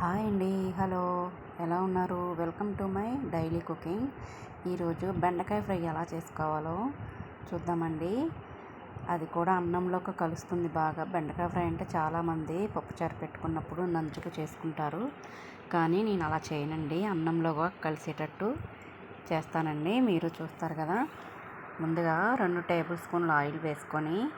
Hi అండి. Hello. ఎలా ఉన్నారు? Welcome to my daily cooking. ఈరోజు బెండకాయ ఫ్రై ఎలా చేసుకోవాలో చూద్దామండి. అది కూడా అన్నంలోకి కలుస్తుంది బాగా. బెండకాయ ఫ్రై అంటే చాలామంది పప్పుచారు పెట్టుకున్నప్పుడు నంచుకు చేసుకుంటారు. కానీ నేను అలా చేయనండి. అన్నంలో కలిసేటట్టు చేస్తానండి. మీరు చూస్తారు కదా. ముందుగా రెండు టేబుల్ స్పూన్లు ఆయిల్ వేసుకొని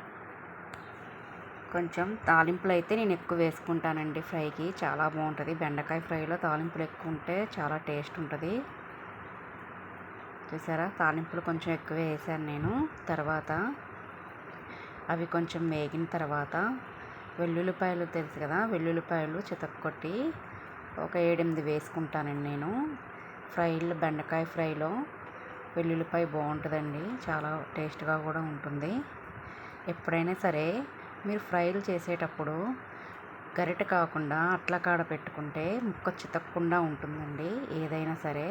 కొంచెం తాలింపులు అయితే నేను ఎక్కువ వేసుకుంటానండి ఫ్రైకి. చాలా బాగుంటుంది. బెండకాయ ఫ్రైలో తాలింపులు ఎక్కువ ఉంటే చాలా టేస్ట్ ఉంటుంది. చూసారా? తాలింపులు కొంచెం ఎక్కువ వేసాను నేను. తర్వాత అవి కొంచెం వేగిన తర్వాత వెల్లుల్లిపాయలు తెలుసు కదా? వెల్లుల్లిపాయలు చితక్కొట్టి ఒక ఏడెనిమిది వేసుకుంటానండి నేను. ఫ్రైలో బెండకాయ ఫ్రైలో వెల్లుల్లిపాయ బాగుంటుందండి. చాలా టేస్ట్గా కూడా ఉంటుంది. ఎప్పుడైనా సరే మీరు ఫ్రైలు చేసేటప్పుడు గరిటె కాకుండా అట్ల కాడ పెట్టుకుంటే ముక్క చితక్కుండా ఉంటుందండి ఏదైనా సరే.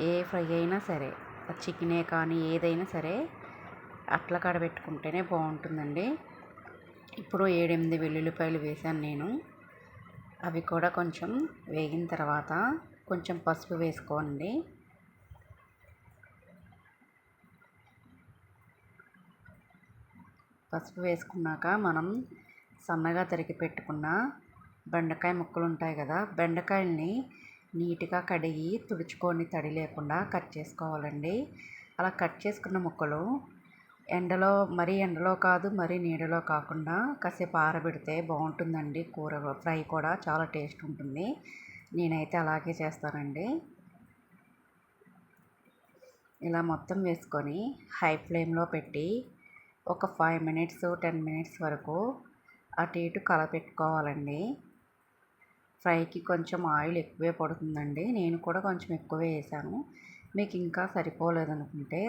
ఏ ఫ్రై అయినా సరే చికెనే కానీ ఏదైనా సరే అట్ల కాడ పెట్టుకుంటేనే బాగుంటుందండి. ఇప్పుడు ఏడెనిమిది వెల్లుల్లిపాయలు వేసాను నేను. అవి కూడా కొంచెం వేగిన తర్వాత కొంచెం పసుపు వేసుకోండి. పసుపు వేసుకున్నాక మనం సన్నగా తరిగి పెట్టుకున్న బెండకాయ ముక్కలు ఉంటాయి కదా బెండకాయల్ని నీట్గా కడిగి తుడుచుకొని తడి లేకుండా కట్ చేసుకోవాలండి. అలా కట్ చేసుకున్న ముక్కలు ఎండలో మరీ ఎండలో కాదు మరీ నీడలో కాకుండా కాసేపు ఆరబెడితే బాగుంటుందండి. కూర ఫ్రై కూడా చాలా టేస్ట్ ఉంటుంది. నేనైతే అలాగే చేస్తానండి. ఇలా మొత్తం వేసుకొని హై ఫ్లేమ్లో పెట్టి ఒక ఫైవ్ మినిట్స్ టెన్ మినిట్స్ వరకు అటు ఇటు కలపెట్టుకోవాలండి. ఫ్రైకి కొంచెం ఆయిల్ ఎక్కువే పడుతుందండి. నేను కూడా కొంచెం ఎక్కువే వేసాను. మీకు ఇంకా సరిపోలేదనుకుంటే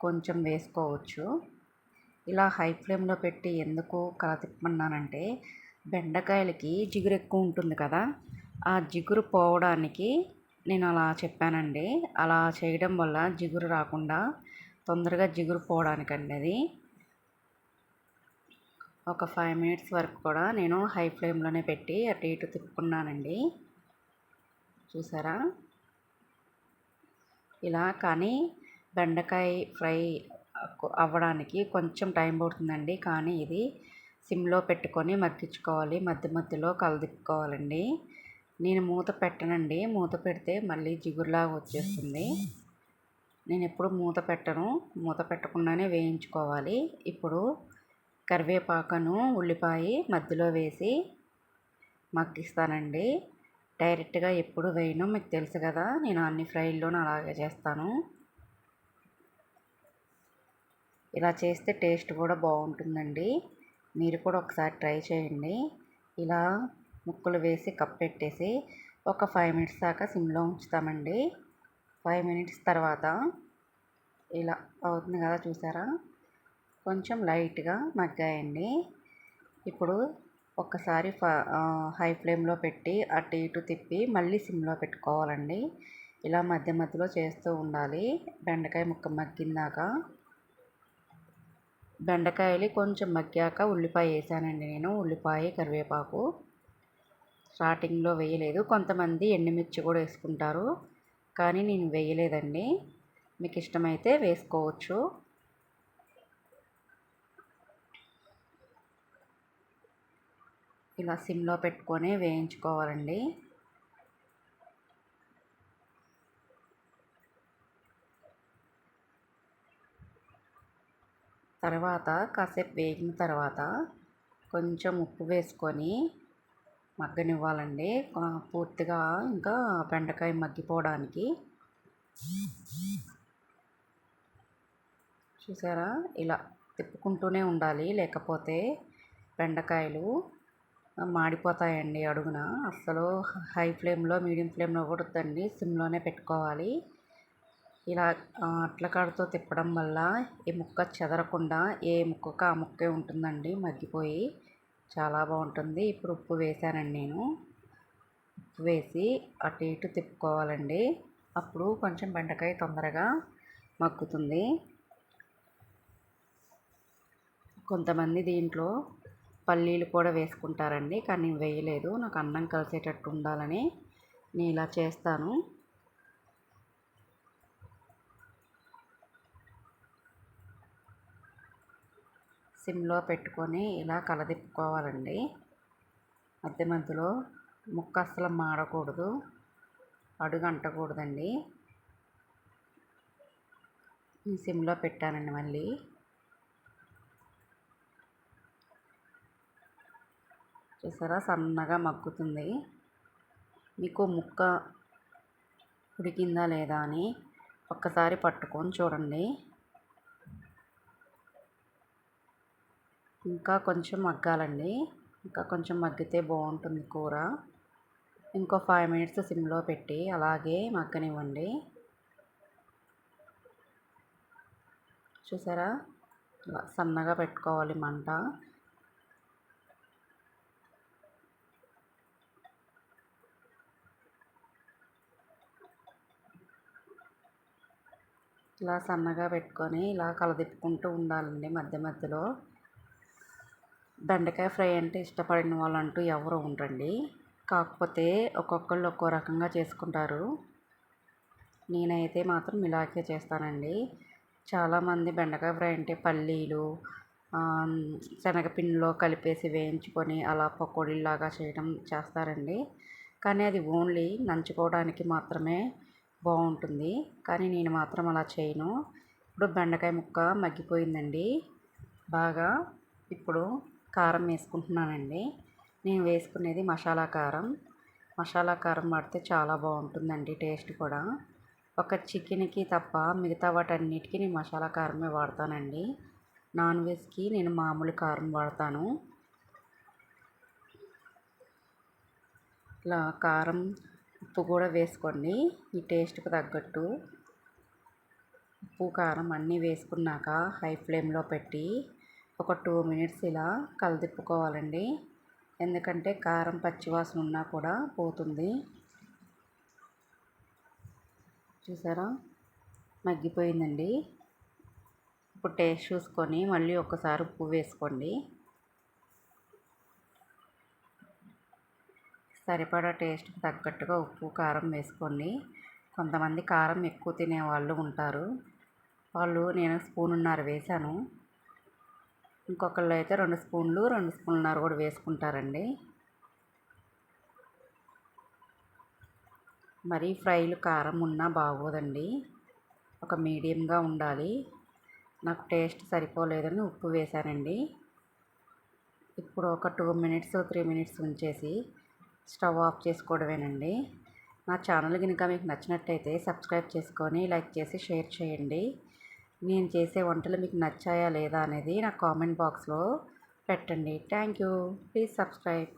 కొంచెం వేసుకోవచ్చు. ఇలా హై ఫ్లేమ్లో పెట్టి ఎందుకు కల తిప్పమన్నానంటే బెండకాయలకి జిగురు ఎక్కువ ఉంటుంది కదా ఆ జిగురు పోవడానికి నేను అలా చెప్పానండి. అలా చేయడం వల్ల జిగురు రాకుండా తొందరగా జిగురు పోవడానికండి అది. ఒక ఫైవ్ మినిట్స్ వరకు కూడా నేను హై ఫ్లేమ్లోనే పెట్టి అటు ఇటు తిప్పుకున్నానండి. చూసారా? ఇలా కానీ బెండకాయ ఫ్రై అవ్వడానికి కొంచెం టైం పడుతుందండి. కానీ ఇది సిమ్లో పెట్టుకొని మగ్గించుకోవాలి. మధ్య మధ్యలో కలదిప్పుకోవాలండి. నేను మూత పెట్టనండి. మూత పెడితే మళ్ళీ జిగురులాగా వచ్చేస్తుంది. నేను ఎప్పుడు మూత పెట్టను. మూత పెట్టకుండానే వేయించుకోవాలి. ఇప్పుడు కరివేపాకును ఉల్లిపాయ మధ్యలో వేసి మగ్గిస్తానండి. డైరెక్ట్గా ఎప్పుడు వేయను మీకు తెలుసు కదా నేను అన్ని ఫ్రైల్లోనూ అలాగే చేస్తాను. ఇలా చేస్తే టేస్ట్ కూడా బాగుంటుందండి. మీరు కూడా ఒకసారి ట్రై చేయండి. ఇలా ముక్కలు వేసి కప్పెట్టేసి ఒక ఫైవ్ మినిట్స్ దాకా సిమ్లో ఉంచుతామండి. ఫైవ్ మినిట్స్ తర్వాత ఇలా అవుతుంది కదా చూసారా? కొంచెం లైట్గా మగ్గాయండి. ఇప్పుడు ఒక్కసారి హై ఫ్లేమ్లో పెట్టి అటు ఇటు తిప్పి మళ్ళీ సిమ్లో పెట్టుకోవాలండి. ఇలా మధ్య మధ్యలో చేస్తూ ఉండాలి. బెండకాయ ముక్క మగ్గిందాక బెండకాయలు కొంచెం మగ్గాక ఉల్లిపాయ వేసానండి నేను. ఉల్లిపాయ కరివేపాకు. స్టార్టింగ్లో వేయలేదు. కొంతమంది ఎండుమిర్చి కూడా వేసుకుంటారు. కానీ నేను వేయలేదండి. మీకు ఇష్టమైతే వేసుకోవచ్చు. ఇలా సిమ్లో పెట్టుకొని వేయించుకోవాలండి. తర్వాత కాసేపు వేగిన తర్వాత కొంచెం ఉప్పు వేసుకొని మగ్గనివ్వాలండి. పూర్తిగా ఇంకా బెండకాయ మగ్గిపోవడానికి. చూసారా? ఇలా తిప్పుకుంటూనే ఉండాలి. లేకపోతే బెండకాయలు మాడిపోతాయండి అడుగున. అస్సలు హై ఫ్లేమ్లో మీడియం ఫ్లేమ్లో కొడద్దండి సిమ్లోనే పెట్టుకోవాలి. ఇలా అట్లకాడతో తిప్పడం వల్ల ఈ ముక్క చెదరకుండా ఏ ముక్కకు ఆ ముక్కే ఉంటుందండి. మగ్గిపోయి చాలా బాగుంటుంది. ఇప్పుడు ఉప్పు వేసానండి నేను. ఉప్పు వేసి అటు ఇటు తిప్పుకోవాలండి. అప్పుడు కొంచెం బెండకాయ తొందరగా మగ్గుతుంది. కొంతమంది దీంట్లో పల్లీలు కూడా వేసుకుంటారండి కానీ నేను వేయలేదు. నాకు అన్నం కలిసేటట్టు ఉండాలని నేను ఇలా చేస్తాను. సిమ్లో పెట్టుకొని ఇలా కలదిప్పుకోవాలండి. మధ్య మధ్యలో ముక్క అస్సలు మాడకూడదు అడుగు అంటకూడదండి. సిమ్లో పెట్టానండి మళ్ళీ. చూసారా? సన్నగా మగ్గుతుంది. మీకు ముక్క ఉడికిందా లేదా అని ఒక్కసారి పట్టుకొని చూడండి. ఇంకా కొంచెం మగ్గాలండి. ఇంకా కొంచెం మగ్గితే బాగుంటుంది కూర. ఇంకో ఫైవ్ మినిట్స్ సిమ్లో పెట్టి అలాగే మగ్గనివ్వండి. చూసారా? సన్నగా పెట్టుకోవాలి మంట. ఇలా సన్నగా పెట్టుకొని ఇలా కలదిప్పుకుంటూ ఉండాలండి మధ్య మధ్యలో. బెండకాయ ఫ్రై అంటే ఇష్టపడిన వాళ్ళు అంటూ ఎవరు ఉండరండి. కాకపోతే ఒక్కొక్కళ్ళు ఒక్కో రకంగా చేసుకుంటారు. నేనైతే మాత్రం ఇలాగే చేస్తానండి. చాలామంది బెండకాయ ఫ్రై అంటే పల్లీలు శనగపిండిలో కలిపేసి వేయించుకొని అలా పకోడీలాగా చేయడం చేస్తారండి. కానీ అది ఓన్లీ నంచుకోవడానికి మాత్రమే బాగుంటుంది. కానీ నేను మాత్రం అలా చేయను. ఇప్పుడు బెండకాయ ముక్క మగ్గిపోయిందండి. బాగా ఇప్పుడు కారం వేసుకుంటున్నానండి. నేను వేసుకునేది మసాలా కారం. మసాలా కారం వాడితే చాలా బాగుంటుందండి టేస్ట్ కూడా. ఒక చికెన్కి తప్ప మిగతా వాటన్నిటికీ నేను మసాలా కారమే వాడతానండి. నాన్ వెజ్కి నేను మామూలు కారం వాడతాను. ఇలా కారం ఉప్పు కూడా వేసుకోండి. ఈ టేస్ట్కి తగ్గట్టు. ఉప్పు కారం అన్నీ వేసుకున్నాక హై ఫ్లేమ్లో పెట్టి ఒక టూ మినిట్స్ ఇలా కలదిప్పుకోవాలండి. ఎందుకంటే కారం పచ్చివాసన ఉన్నా కూడా పోతుంది. చూసారా? మగ్గిపోయిందండి. ఇప్పుడు టేస్ట్ చూసుకొని మళ్ళీ ఒకసారి ఉప్పు వేసుకోండి. సరిపడా టేస్ట్కి తగ్గట్టుగా ఉప్పు కారం వేసుకోండి కొంతమంది కారం ఎక్కువ తినే వాళ్ళు ఉంటారు. వాళ్ళు నేను స్పూనున్నర వేశాను. ఇంకొకళ్ళు అయితే రెండు స్పూన్లు రెండు స్పూన్లున్నర కూడా వేసుకుంటారండి. మరీ ఫ్రైలు కారం ఉన్నా బాగోదండి. ఒక మీడియంగా ఉండాలి. నాకు టేస్ట్ సరిపోలేదని ఉప్పు వేశానండి. ఇప్పుడు ఒక టూ మినిట్స్ త్రీ మినిట్స్ ఉంచేసి స్టవ్ ఆఫ్ చేసుకోవడమేనండి. నా ఛానల్ కనుక మీకు నచ్చినట్టయితే సబ్స్క్రైబ్ చేసుకొని లైక్ చేసి షేర్ చేయండి. నేను చేసే వంటలు మీకు నచ్చాయా లేదా అనేది నా కామెంట్ బాక్స్లో పెట్టండి. Thank you. Please subscribe.